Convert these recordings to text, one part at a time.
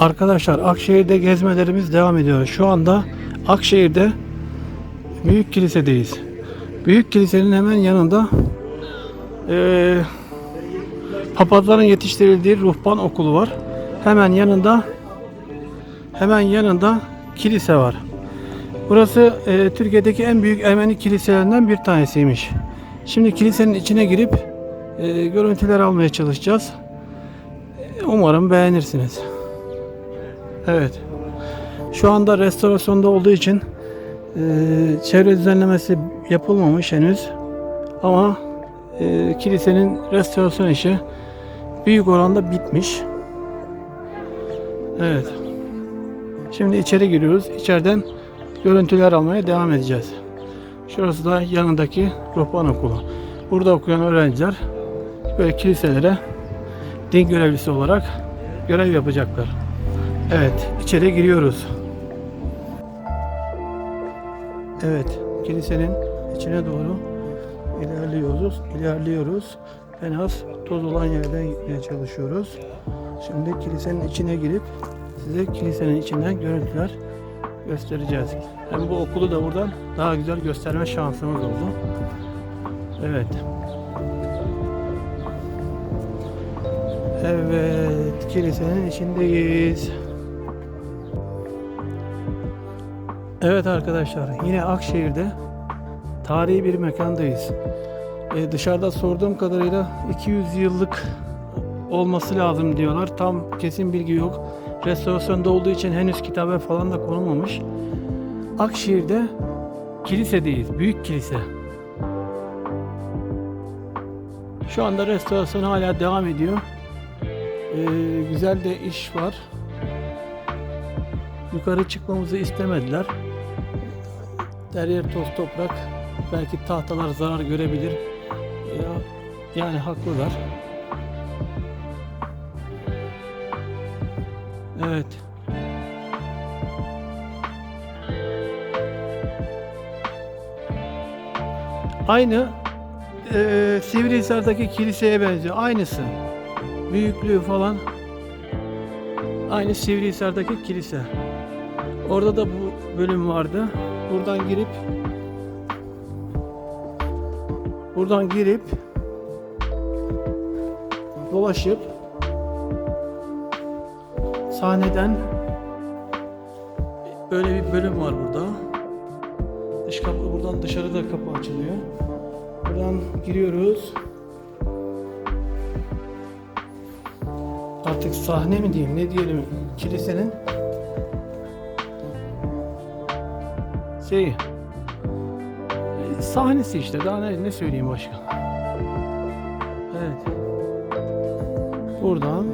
Arkadaşlar Akşehir'de gezmelerimiz devam ediyor. Şu anda Akşehir'de Büyük Kilise'deyiz. Büyük Kilise'nin hemen yanında eee papazların yetiştirildiği ruhban okulu var. Hemen yanında hemen yanında kilise var. Burası eee, Türkiye'deki en büyük Ermeni kiliselerinden bir tanesiymiş. Şimdi kilisenin içine girip eee, görüntüler almaya çalışacağız. Umarım beğenirsiniz. Evet. Şu anda restorasyonda olduğu için e, çevre düzenlemesi yapılmamış henüz. Ama e, kilisenin restorasyon işi büyük oranda bitmiş. Evet. Şimdi içeri giriyoruz. İçeriden görüntüler almaya devam edeceğiz. Şurası da yanındaki ruhban okulu. Burada okuyan öğrenciler böyle kiliselere din görevlisi olarak görev yapacaklar. Evet, içeri giriyoruz. Evet, kilisenin içine doğru ilerliyoruz. İlerliyoruz. En az toz olan yerden gitmeye çalışıyoruz. Şimdi kilisenin içine girip size kilisenin içinden görüntüler göstereceğiz. Hem bu okulu da buradan daha güzel gösterme şansımız oldu. Evet. Evet, kilisenin içindeyiz. Evet arkadaşlar, yine Akşehir'de tarihi bir mekandayız. Ee, dışarıda sorduğum kadarıyla 200 yıllık olması lazım diyorlar. Tam kesin bilgi yok. Restorasyonda olduğu için henüz kitabe falan da konulmamış. Akşehir'de kilisedeyiz, büyük kilise. Şu anda restorasyon hala devam ediyor. Ee, güzel de iş var. Yukarı çıkmamızı istemediler. Her yer toz toprak. Belki tahtalar zarar görebilir. Ya, yani haklılar. Evet. Aynı eee Sivrihisar'daki kiliseye benziyor. Aynısı. Büyüklüğü falan. Aynı Sivrihisar'daki kilise. Orada da bu bölüm vardı. Buradan girip buradan girip dolaşıp sahneden böyle bir bölüm var burada. Dış kapı buradan dışarıda kapı açılıyor. Buradan giriyoruz. Artık sahne mi diyeyim ne diyelim kilisenin şey sahnesi işte daha ne, ne söyleyeyim başka. Evet. Buradan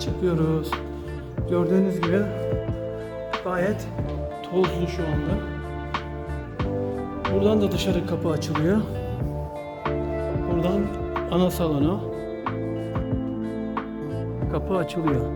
çıkıyoruz. Gördüğünüz gibi gayet tozlu şu anda. Buradan da dışarı kapı açılıyor. Buradan ana salona kapı açılıyor.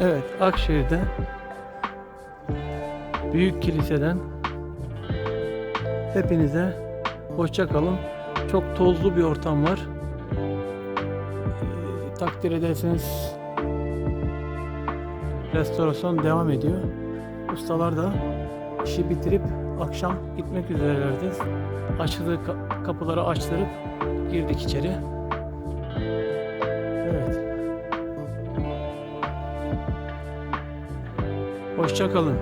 Evet, Akşehir'de Büyük Kilise'den hepinize hoşça kalın. Çok tozlu bir ortam var. Ee, takdir ederseniz restorasyon devam ediyor. Ustalar da işi bitirip akşam gitmek üzerelerdi. Açıldığı ka- kapıları açtırıp girdik içeri. Evet. Hoşça kalın.